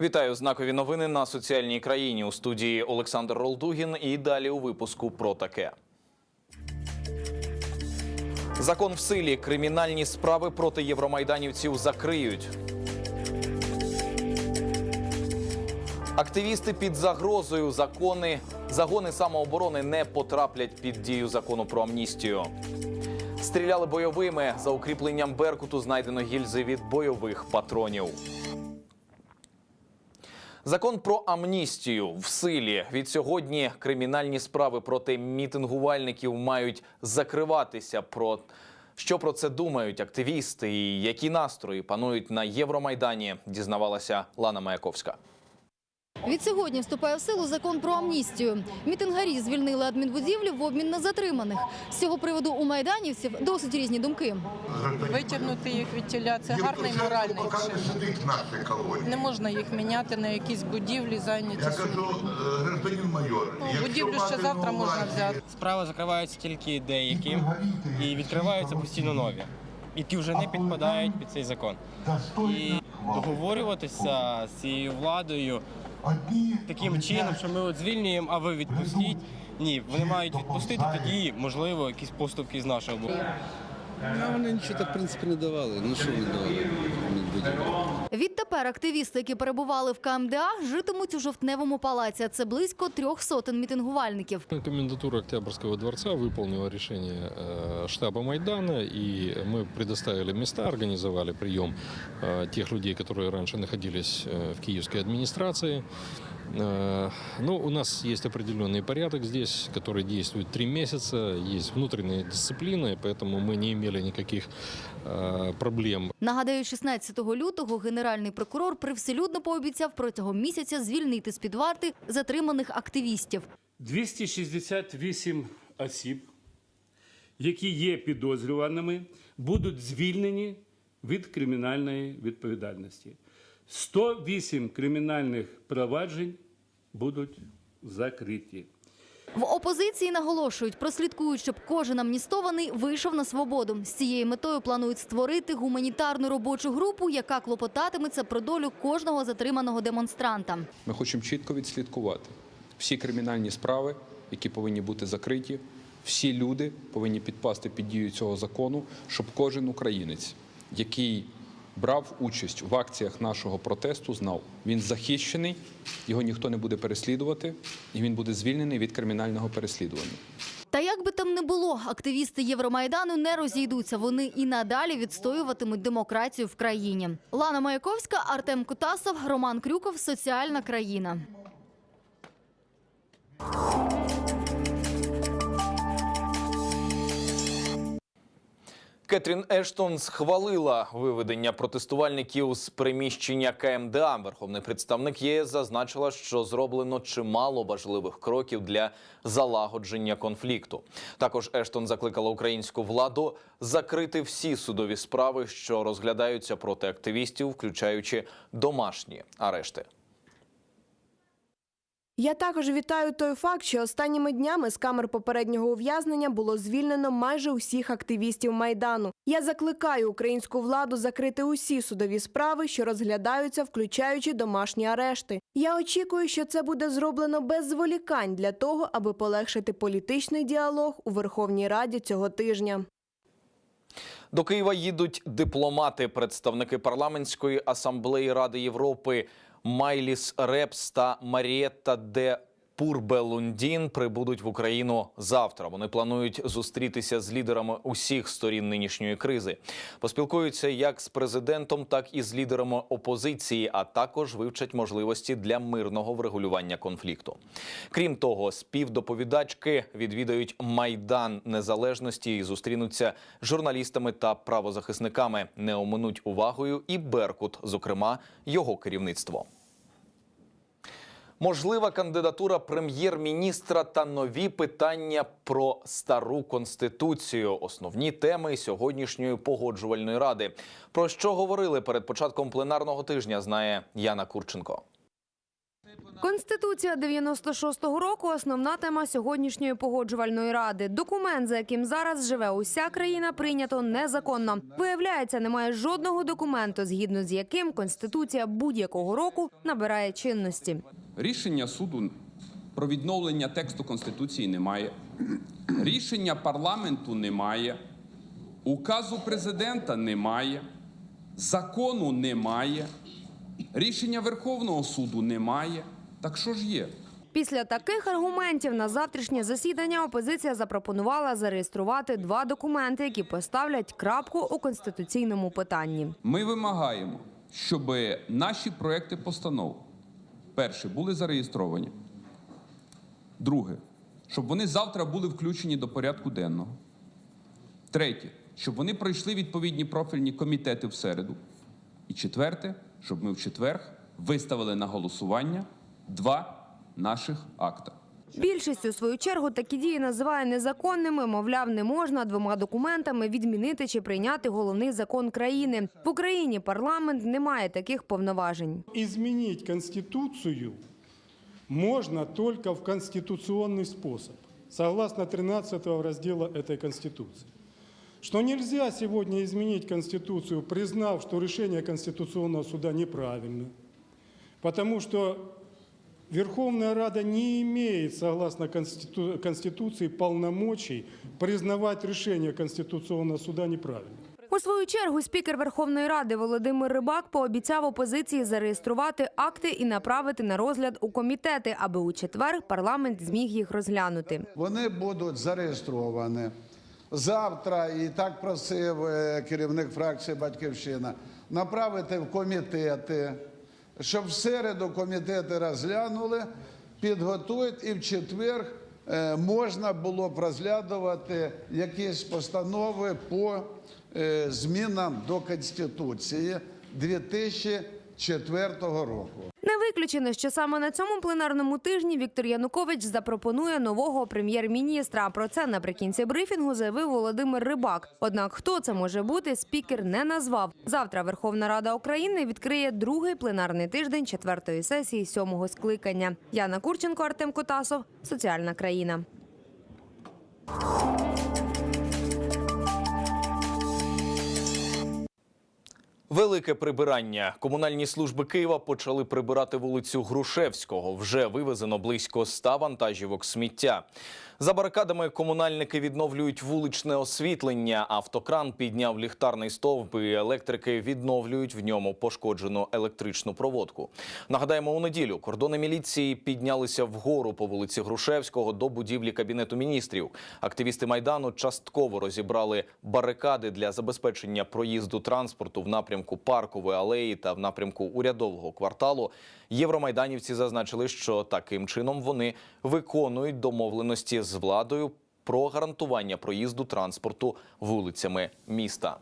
Вітаю знакові новини на соціальній країні у студії Олександр Ролдугін. І далі у випуску про таке. Закон в силі. Кримінальні справи проти євромайданівців закриють. Активісти під загрозою закони загони самооборони не потраплять під дію закону про амністію. Стріляли бойовими за укріпленням Беркуту. Знайдено гільзи від бойових патронів. Закон про амністію в силі від сьогодні кримінальні справи проти мітингувальників мають закриватися. Про що про це думають активісти і які настрої панують на Євромайдані, дізнавалася Лана Маяковська. Від сьогодні вступає в силу закон про амністію. Мітингарі звільнили адмінбудівлі в обмін на затриманих. З цього приводу у майданівців досить різні думки. Витягнути їх від тіля це гарний моральний вчин. не можна їх міняти на якісь будівлі, зайняті. Я кажу, е, гражданин майор, Ну, будівлю ще завтра можна взяти. Справи закриваються тільки деякі і відкриваються постійно нові, які вже не підпадають під цей закон. І договорюватися з цією владою таким чином, що ми от звільнюємо, а ви відпустіть. Ні, вони мають відпустити тоді, можливо, якісь поступки з нашого боку. Ну, вони нічого так, в принципі, не давали. Ну, що вони давали? Медведєву? Відтепер активісти, які перебували в КМДА, житимуть у жовтневому палаці. а Це близько трьох сотень мітингувальників. Комендатура Октябрьского дворца выполнила решение э, штаба Майдана, и мы предоставили места, организовали прием э, тех людей, которые раньше находились э, в киевской администрации. Э, Ну, у нас есть определенный порядок здесь, который действует три месяца, есть внутренняя дисциплина, и поэтому мы не имели никаких э, проблем Нагадаю, 16 лютого генеральний прокурор привселюдно пообіцяв протягом місяця звільнити з під варти затриманих активістів. 268 осіб, які є підозрюваними, будуть звільнені від кримінальної відповідальності. 108 кримінальних проваджень будуть закриті. В опозиції наголошують, прослідкують, щоб кожен амністований вийшов на свободу. З цією метою планують створити гуманітарну робочу групу, яка клопотатиметься про долю кожного затриманого демонстранта. Ми хочемо чітко відслідкувати всі кримінальні справи, які повинні бути закриті. Всі люди повинні підпасти під дію цього закону, щоб кожен українець, який брав участь в акціях нашого протесту, знав, він захищений, його ніхто не буде переслідувати, і він буде звільнений від кримінального переслідування. Та як би там не було, активісти Євромайдану не розійдуться. Вони і надалі відстоюватимуть демократію в країні. Лана Маяковська, Артем Кутасов, Роман Крюков. Соціальна країна. Кетрін Ештон схвалила виведення протестувальників з приміщення КМДА. Верховний представник ЄС зазначила, що зроблено чимало важливих кроків для залагодження конфлікту. Також Ештон закликала українську владу закрити всі судові справи, що розглядаються проти активістів, включаючи домашні арешти. Я також вітаю той факт, що останніми днями з камер попереднього ув'язнення було звільнено майже усіх активістів майдану. Я закликаю українську владу закрити усі судові справи, що розглядаються, включаючи домашні арешти. Я очікую, що це буде зроблено без зволікань для того, аби полегшити політичний діалог у Верховній Раді цього тижня. До Києва їдуть дипломати, представники парламентської асамблеї Ради Європи Майліс Репс та Марієта де Пурбелундін прибудуть в Україну завтра. Вони планують зустрітися з лідерами усіх сторін нинішньої кризи. Поспілкуються як з президентом, так і з лідерами опозиції, а також вивчать можливості для мирного врегулювання конфлікту. Крім того, співдоповідачки відвідають майдан незалежності і зустрінуться з журналістами та правозахисниками. Не оминуть увагою і Беркут, зокрема його керівництво. Можлива кандидатура прем'єр-міністра та нові питання про стару конституцію. Основні теми сьогоднішньої погоджувальної ради. Про що говорили перед початком пленарного тижня, знає Яна Курченко. Конституція 96-го року основна тема сьогоднішньої погоджувальної ради. Документ, за яким зараз живе уся країна, прийнято незаконно. Виявляється, немає жодного документу, згідно з яким конституція будь-якого року набирає чинності. Рішення суду про відновлення тексту Конституції немає. Рішення парламенту немає. Указу президента немає. Закону немає. Рішення Верховного суду немає. Так що ж є? Після таких аргументів на завтрашнє засідання опозиція запропонувала зареєструвати два документи, які поставлять крапку у конституційному питанні. Ми вимагаємо, щоб наші проекти постанов перше були зареєстровані. Друге, щоб вони завтра були включені до порядку денного. Третє, щоб вони пройшли відповідні профільні комітети в середу. І четверте, щоб ми в четвер виставили на голосування два наших акта. Більшість у свою чергу такі дії називає незаконними. Мовляв, не можна двома документами відмінити чи прийняти головний закон країни. В Україні парламент не має таких повноважень. Изменить Конституцию можно только в конституционный способ, согласно 13 раздела этой Конституции. Что нельзя сегодня изменить Конституцию, признав, что решение Конституционного суда неправильно, потому что Верховная Рада не имеет, согласно Конститу- Конституции, полномочий признавать решение Конституционного суда неправильным. У свою чергу спікер Верховної Ради Володимир Рибак пообіцяв опозиції зареєструвати акти і направити на розгляд у комітети, аби у четвер парламент зміг їх розглянути. Вони будуть зареєстровані. Завтра, і так просив е, керівник фракції Батьківщина, направити в комітети, щоб в середу комітети розглянули, підготують і в четвер е, можна було б розглядувати якісь постанови по е, змінам до Конституції 2004 року. Виключено, що саме на цьому пленарному тижні Віктор Янукович запропонує нового прем'єр-міністра. Про це наприкінці брифінгу заявив Володимир Рибак. Однак хто це може бути, спікер не назвав. Завтра Верховна Рада України відкриє другий пленарний тиждень четвертої сесії сьомого скликання. Яна Курченко, Артем Котасов, Соціальна країна. Велике прибирання. Комунальні служби Києва почали прибирати вулицю Грушевського. Вже вивезено близько ста вантажівок сміття. За барикадами комунальники відновлюють вуличне освітлення. Автокран підняв ліхтарний стовп і електрики відновлюють в ньому пошкоджену електричну проводку. Нагадаємо, у неділю кордони міліції піднялися вгору по вулиці Грушевського до будівлі кабінету міністрів. Активісти майдану частково розібрали барикади для забезпечення проїзду транспорту в напрямку паркової алеї та в напрямку урядового кварталу. Євромайданівці зазначили, що таким чином вони виконують домовленості з владою про гарантування проїзду транспорту вулицями міста.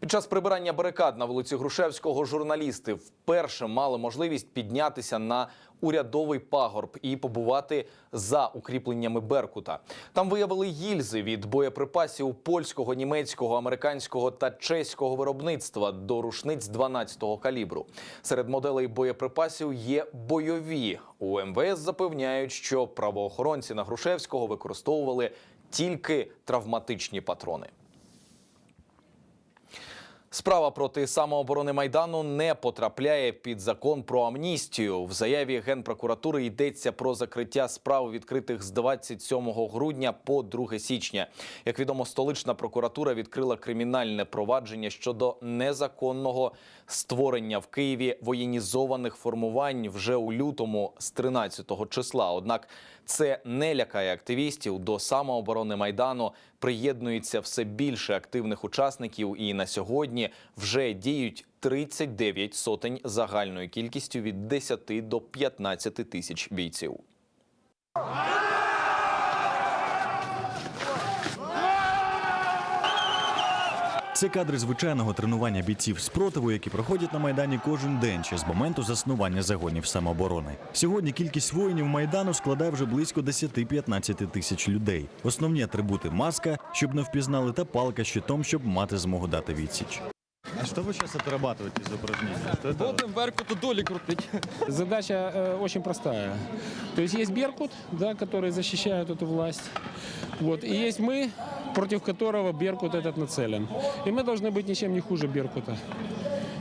Під час прибирання барикад на вулиці Грушевського журналісти вперше мали можливість піднятися на урядовий пагорб і побувати за укріпленнями Беркута. Там виявили гільзи від боєприпасів польського, німецького, американського та чеського виробництва до рушниць 12-го калібру. Серед моделей боєприпасів є бойові. У МВС запевняють, що правоохоронці на Грушевського використовували тільки травматичні патрони. Справа проти самооборони майдану не потрапляє під закон про амністію. В заяві генпрокуратури йдеться про закриття справ, відкритих з 27 грудня по 2 січня. Як відомо, столична прокуратура відкрила кримінальне провадження щодо незаконного створення в Києві воєнізованих формувань вже у лютому з 13 числа. Однак це не лякає активістів. До самооборони майдану приєднується все більше активних учасників, і на сьогодні вже діють 39 сотень загальною кількістю від 10 до 15 тисяч бійців. Це кадри звичайного тренування бійців спротиву, які проходять на майдані кожен день ще з моменту заснування загонів самооборони. Сьогодні кількість воїнів майдану складає вже близько 10-15 тисяч людей. Основні атрибути маска, щоб не впізнали, та палка з щитом, щоб мати змогу дати відсіч. А что Что вы сейчас отрабатываете из упражнений? Что это? Будемо Беркуту долі крутить. Задача э, очень простая. То есть есть Беркут, да, который защищает эту власть. Вот, и есть мы, против которого Беркут этот нацелен. И мы должны быть ничем не хуже Беркута.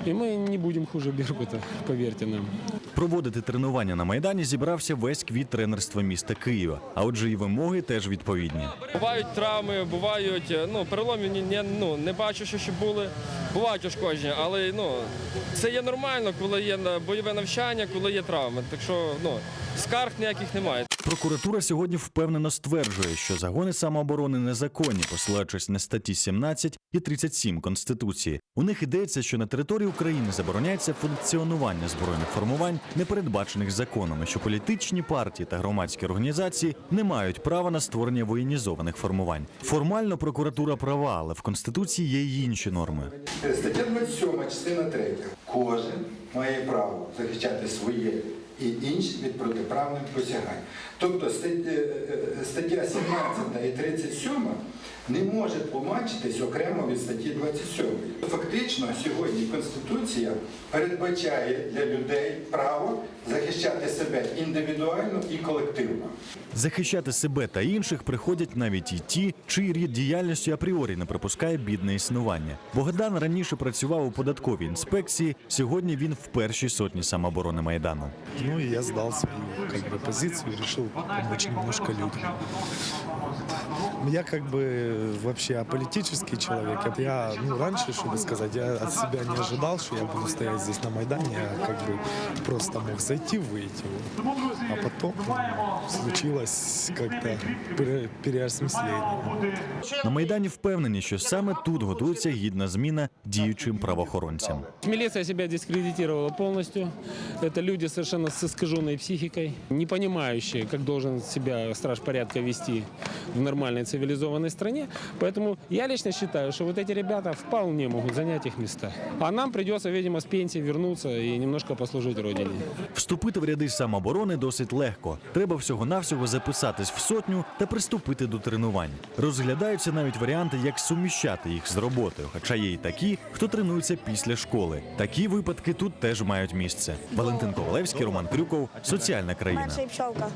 И мы не будем хуже Беркута, поверьте нам. Проводити тренування на Майдані зібрався весь квіт тренерства міста Києва. А отже, і вимоги теж відповідні. Бувають травми, бувають е, ну, переломів, ні, ні, ну, не бачу, що ще були. Бувають ушкодження, але ну, це є нормально, коли є на- бойове навчання, коли є травми. Так що ну, скарг ніяких немає. Прокуратура сьогодні впевнено стверджує, що загони самооборони незаконні, посилаючись на статті 17 і 37 Конституції. У них йдеться, що на території України забороняється функціонування збройних формувань, не передбачених законами, що політичні партії та громадські організації не мають права на створення воєнізованих формувань. Формально прокуратура права, але в конституції є й інші норми. Стаття 27, частина 3. Кожен має право захищати своє і інші від протиправних посягань. Тобто стаття, е, стаття 17 і 37 не може тлумачитись окремо від статті 27. Фактично сьогодні Конституція передбачає для людей право захищати себе індивідуально і колективно. Захищати себе та інших приходять навіть і ті, чий рід діяльності апріорі не припускає бідне існування. Богдан раніше працював у податковій інспекції. Сьогодні він в першій сотні самооборони майдану. Ну и я сдал свою как бы, позицию и решил помочь немножко людям. Я как бы вообще аполитический человек. Я, ну, раньше, чтобы сказать, я от себя не ожидал, что я буду стоять здесь на Майдане. Я как бы просто мог зайти, выйти. Вот. А потом ну, случилось как-то пере- переосмысление. На майдані впевнені, що саме тут готується гідна зміна діючим правоохоронцям. Милиция себя дискредитировала полностью. Это люди совершенно с искаженной психикой, не понимающие, как должен себя страж порядка вести в нормальной цивилизованной стране. Поэтому я лично считаю, что вот эти ребята вполне могут занять их места. А нам придется, видимо, с пенсии вернуться и немножко послужить Родине. Вступити в ряди самооборони досить легко. Треба всього-навсього записатись в сотню та приступити до тренувань. Розглядаються навіть варіанти, як суміщати їх з роботою, хоча є й такі, хто тренується після школи. Такі випадки тут теж мають місце. Валентин Ковалевський, Роман Крюков, соціальна країна. пчелка.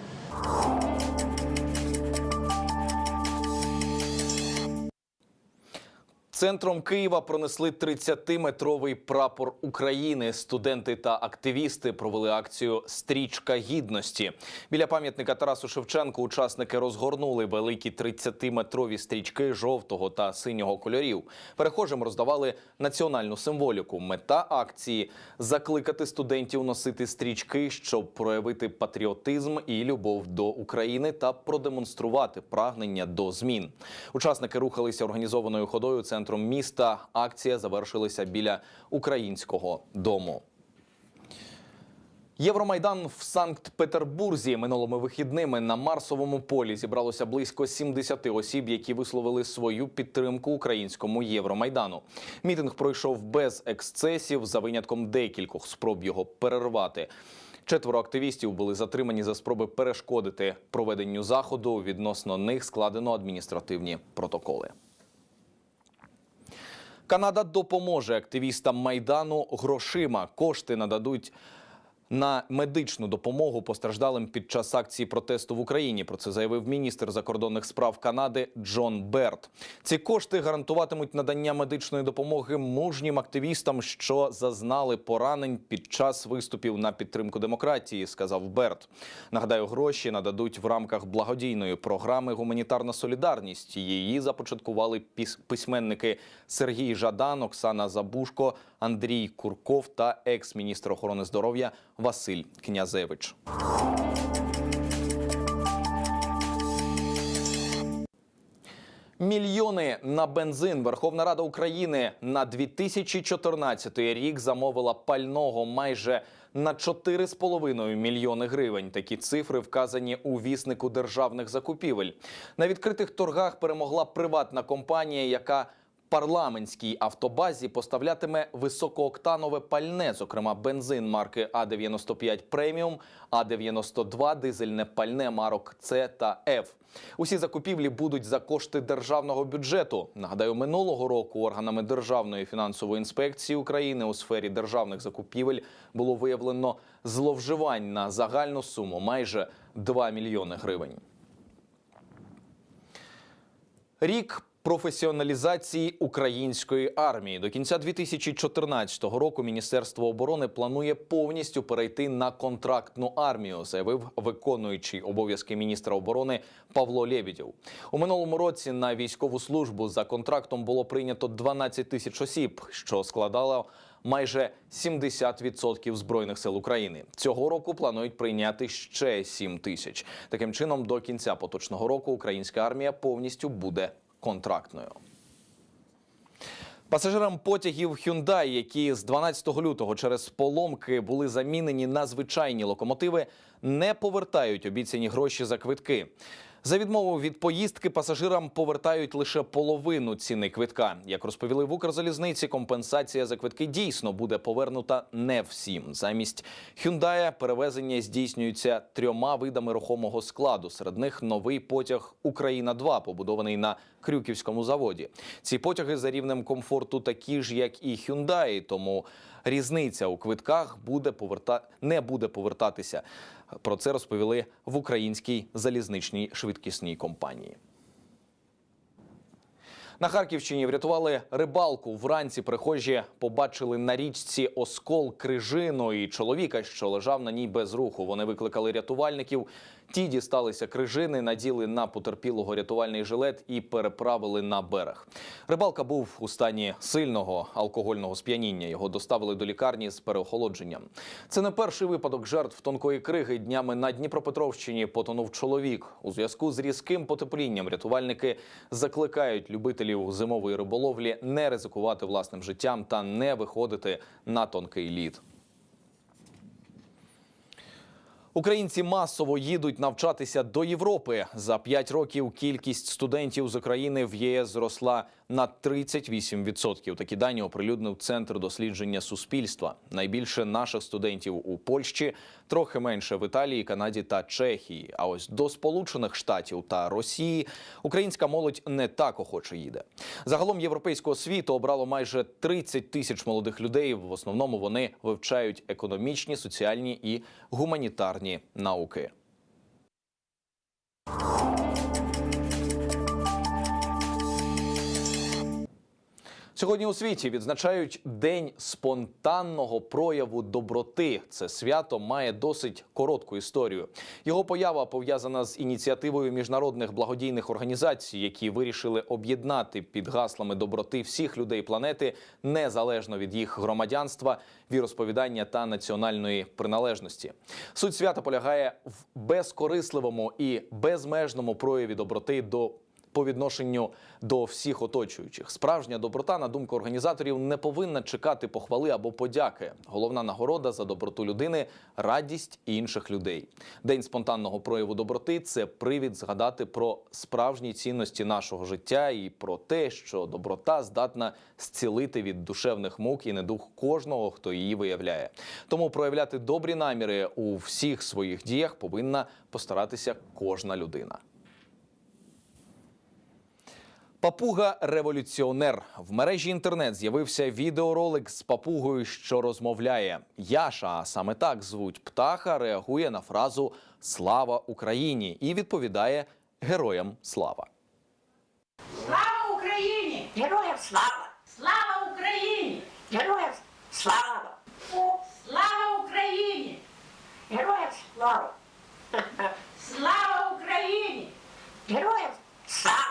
Центром Києва пронесли 30-метровий прапор України. Студенти та активісти провели акцію Стрічка гідності. Біля пам'ятника Тарасу Шевченку учасники розгорнули великі 30-метрові стрічки жовтого та синього кольорів. Перехожим роздавали національну символіку. Мета акції закликати студентів носити стрічки, щоб проявити патріотизм і любов до України та продемонструвати прагнення до змін. Учасники рухалися організованою ходою центром міста. Акція завершилася біля українського дому. Євромайдан в Санкт-Петербурзі минулими вихідними на Марсовому полі зібралося близько 70 осіб, які висловили свою підтримку українському Євромайдану. Мітинг пройшов без ексцесів за винятком декількох спроб його перервати. Четверо активістів були затримані за спроби перешкодити проведенню заходу. Відносно них складено адміністративні протоколи. Канада допоможе активістам майдану грошима. Кошти нададуть на медичну допомогу постраждалим під час акції протесту в Україні. Про це заявив міністр закордонних справ Канади Джон Берт. Ці кошти гарантуватимуть надання медичної допомоги мужнім активістам, що зазнали поранень під час виступів на підтримку демократії, сказав Берт. Нагадаю, гроші нададуть в рамках благодійної програми Гуманітарна солідарність. Її започаткували письменники Сергій Жадан, Оксана Забушко, Андрій Курков та екс-міністр охорони здоров'я Василь Князевич. Мільйони на бензин Верховна Рада України на 2014 рік замовила пального майже на 4,5 мільйони гривень. Такі цифри вказані у віснику державних закупівель. На відкритих торгах перемогла приватна компанія, яка парламентській автобазі поставлятиме високооктанове пальне, зокрема бензин марки А95 преміум, А92 дизельне пальне марок С та Ф. Усі закупівлі будуть за кошти державного бюджету. Нагадаю, минулого року органами Державної фінансової інспекції України у сфері державних закупівель було виявлено зловживань на загальну суму майже 2 мільйони гривень. Рік професіоналізації української армії до кінця 2014 року Міністерство оборони планує повністю перейти на контрактну армію, заявив виконуючий обов'язки міністра оборони Павло Лєбідєв. У минулому році на військову службу за контрактом було прийнято 12 тисяч осіб, що складало майже 70% збройних сил України. Цього року планують прийняти ще 7 тисяч. Таким чином, до кінця поточного року українська армія повністю буде контрактною. Пасажирам потягів Hyundai, які з 12 лютого через поломки були замінені на звичайні локомотиви, не повертають обіцяні гроші за квитки. За відмову від поїздки пасажирам повертають лише половину ціни квитка. Як розповіли в Укрзалізниці, компенсація за квитки дійсно буде повернута не всім. Замість Hyundai перевезення здійснюється трьома видами рухомого складу. Серед них новий потяг Україна 2 побудований на Крюківському заводі. Ці потяги за рівнем комфорту такі ж, як і Hyundai, тому різниця у квитках буде поверта... не буде повертатися. Про це розповіли в українській залізничній швидкісній компанії. На Харківщині врятували рибалку. Вранці прихожі побачили на річці оскол крижину і чоловіка, що лежав на ній без руху. Вони викликали рятувальників. Ті дісталися крижини, наділи на потерпілого рятувальний жилет і переправили на берег. Рибалка був у стані сильного алкогольного сп'яніння. Його доставили до лікарні з переохолодженням. Це не перший випадок жертв тонкої криги. Днями на Дніпропетровщині потонув чоловік. У зв'язку з різким потеплінням рятувальники закликають любителів зимової риболовлі не ризикувати власним життям та не виходити на тонкий лід. Українці масово їдуть навчатися до Європи. За п'ять років кількість студентів з України в ЄС зросла на 38%. Такі дані оприлюднив центр дослідження суспільства. Найбільше наших студентів у Польщі, трохи менше в Італії, Канаді та Чехії. А ось до Сполучених Штатів та Росії українська молодь не так охоче їде. Загалом європейського світу обрало майже 30 тисяч молодих людей. В основному вони вивчають економічні, соціальні і гуманітарні науки. Сьогодні у світі відзначають День спонтанного прояву доброти. Це свято має досить коротку історію. Його поява пов'язана з ініціативою міжнародних благодійних організацій, які вирішили об'єднати під гаслами доброти всіх людей планети незалежно від їх громадянства, віросповідання та національної приналежності. Суть свята полягає в безкорисливому і безмежному прояві доброти до по відношенню до всіх оточуючих. Справжня доброта, на думку організаторів, не повинна чекати похвали або подяки. Головна нагорода за доброту людини радість інших людей. День спонтанного прояву доброти це привід згадати про справжні цінності нашого життя і про те, що доброта здатна зцілити від душевних мук і недух кожного, хто її виявляє. Тому проявляти добрі наміри у всіх своїх діях повинна постаратися кожна людина. Папуга революціонер в мережі інтернет з'явився відеоролик з папугою, що розмовляє. Яша, а саме так звуть птаха, реагує на фразу Слава Україні і відповідає Героям слава. Слава Україні! Героям слава! Слава Україні! Героям слава! Слава Україні! Героям слава! Слава Україні! Героям слава!